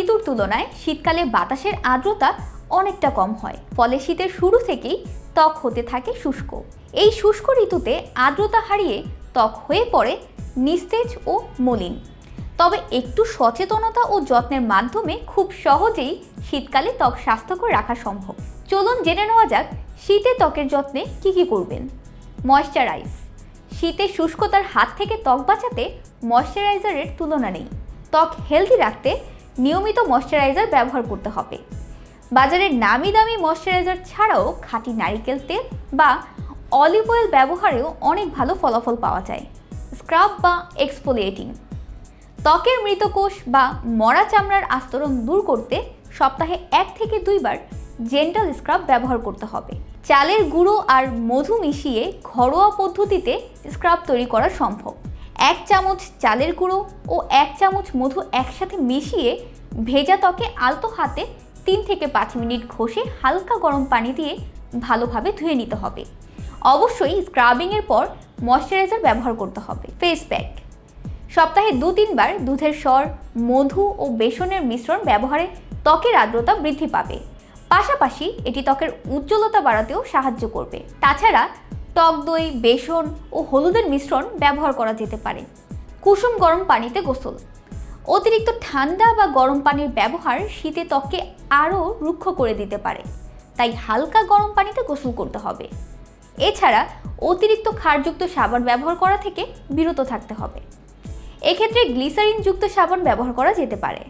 ঋতুর তুলনায় শীতকালে বাতাসের আর্দ্রতা অনেকটা কম হয়, ফলে শীতের শুরু থেকেই ত্বক হতে থাকে শুষ্ক। এই শুষ্ক ঋতুতে আর্দ্রতা হারিয়ে ত্বক হয়ে পড়ে নিস্তেজ ও মলিন। তবে একটু সচেতনতা ও যত্নের মাধ্যমে খুব সহজেই শীতকালে ত্বক স্বাস্থ্যকর রাখা সম্ভব। চলুন জেনে নেওয়া যাক শীতে ত্বকের যত্নে কি কি করবেন। ময়শ্চারাইজ। শীতে শুষ্কতার হাত থেকে ত্বক বাঁচাতে ময়শ্চারাইজারের তুলনা নেই। ত্বক হেলদি রাখতে নিয়মিত ময়শ্চারাইজার ব্যবহার করতে হবে। বাজারের নামি দামি ময়শ্চারাইজার ছাড়াও খাঁটি নারিকেল তেল বা অলিভ অয়েল ব্যবহারেও অনেক ভালো ফলাফল পাওয়া যায়। স্ক্রাব বা এক্সফোলিয়েটিং। ত্বকের মৃত কোষ বা মরা চামড়ার আস্তরণ দূর করতে সপ্তাহে এক থেকে দুইবার জেন্টাল স্ক্রাব ব্যবহার করতে হবে। চালের গুঁড়ো আর মধু মিশিয়ে ঘরোয়া পদ্ধতিতে স্ক্রাব তৈরি করা সম্ভব। এক চামচ চালের গুঁড়ো ও এক চামচ মধু একসাথে মিশিয়ে ভেজা ত্বকে আলতো হাতে তিন থেকে পাঁচ মিনিট ঘষে হালকা গরম পানি দিয়ে ভালোভাবে ধুয়ে নিতে হবে। অবশ্যই স্ক্রাবিংয়ের পর ময়শ্চারাইজার ব্যবহার করতে হবে ফেস প্যাক সপ্তাহে দু তিনবার দুধের স্বর মধু ও বেসনের মিশ্রণ ব্যবহারে ত্বকের আর্দ্রতা বৃদ্ধি পাবে। পাশাপাশি এটি ত্বকের উজ্জ্বলতা বাড়াতেও সাহায্য করবে। তাছাড়া টক দই, বেসন ও হলুদের মিশ্রণ ব্যবহার করা যেতে পারে। কুসুম গরম পানিতে গোসল। অতিরিক্ত ঠান্ডা বা গরম পানির ব্যবহার শীতে ত্বককে আরও রুক্ষ করে দিতে পারে। তাই হালকা গরম পানিতে গোসল করতে হবে। এছাড়া অতিরিক্ত ক্ষারযুক্ত সাবান ব্যবহার করা থেকে বিরত থাকতে হবে। এক্ষেত্রে গ্লিসারিনযুক্ত সাবান ব্যবহার করা যেতে পারে।